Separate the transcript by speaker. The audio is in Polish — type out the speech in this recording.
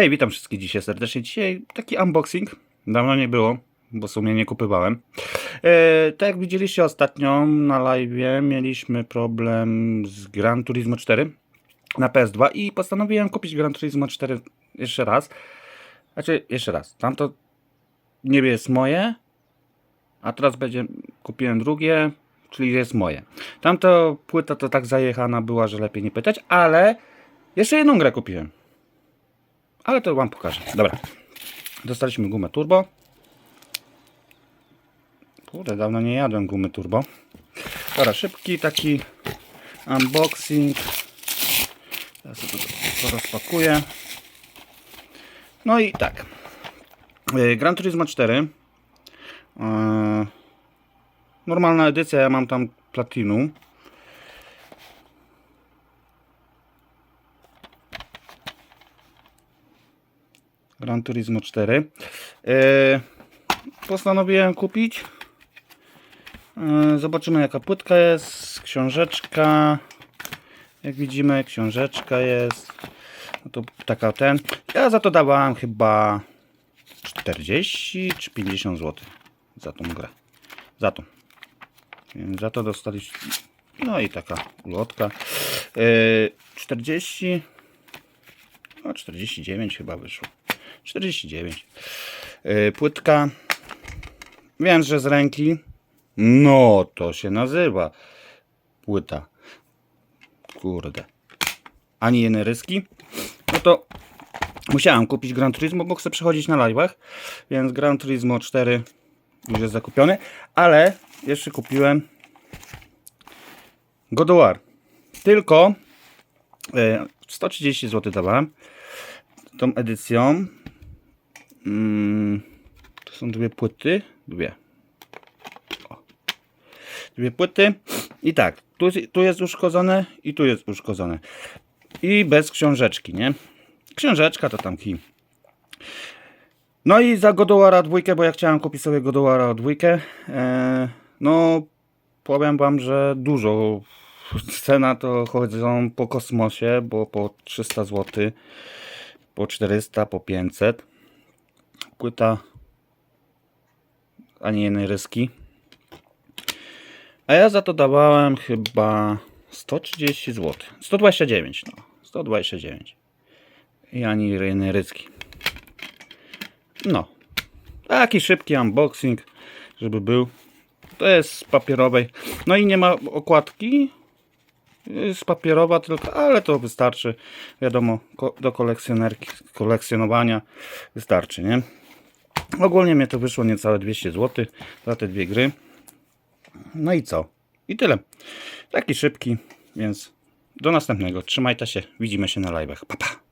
Speaker 1: Hej, witam wszystkich dzisiaj serdecznie. Dzisiaj taki unboxing. Dawno nie było, bo w sumie nie kupywałem. E, tak jak widzieliście ostatnio na live, mieliśmy problem z Gran Turismo 4 na PS2 i postanowiłem kupić Gran Turismo 4 jeszcze raz. Znaczy, jeszcze raz. Tamto niebie jest moje, a teraz będzie, kupiłem drugie, czyli jest moje. Tamto płyta to tak zajechana była, że lepiej nie pytać, ale jeszcze jedną grę kupiłem. Ale to wam pokażę. Dobra. Dostaliśmy gumę turbo. Kurde, dawno nie jadłem gumy turbo. Dobra, szybki taki unboxing. Teraz to, to rozpakuję. No i tak. Yy, Gran Turismo 4. Yy, Normalna edycja, ja mam tam platinum. Gran Turismo 4. Yy, postanowiłem kupić. Yy, zobaczymy jaka płytka jest. Książeczka. Jak widzimy, książeczka jest. No to taka ten. Ja za to dawałem chyba 40 czy 50 zł za tą grę. Za to. Za to dostaliśmy. No i taka ulotka. Yy, 40. No 49 chyba wyszło. 49. Yy, płytka. Wiem, że z ręki. No, to się nazywa płyta. Kurde. Ani jednej ryski. No to musiałem kupić Gran Turismo, bo chcę przechodzić na live'ach. Więc Gran Turismo 4 już jest zakupiony. Ale jeszcze kupiłem God War. Tylko e, 130 zł dawałem tą edycją. Mm, to są dwie płyty. Dwie. O. Dwie płyty. I tak, tu, tu jest uszkodzone i tu jest uszkodzone. I bez książeczki, nie? Książeczka to tam kim. No i za Godowara dwójkę, bo ja chciałem kupić sobie Godowara dwójkę. E, no, powiem wam, że dużo. Cena to chodzą po kosmosie, bo po 300 zł, po 400, po 500. Płyta ani jednej ryski. A ja za to dawałem chyba 130 zł. 129, no. 129. I ani jednej ryski. No. Taki szybki unboxing, żeby był. To jest z papierowej. No i nie ma okładki. Jest papierowa tylko, ale to wystarczy. Wiadomo, do kolekcjonerki, kolekcjonowania wystarczy, nie? Ogólnie mnie to wyszło niecałe 200 zł za te dwie gry. No i co? I tyle. Taki szybki, więc do następnego. Trzymajcie się, widzimy się na live'ach. Pa, pa.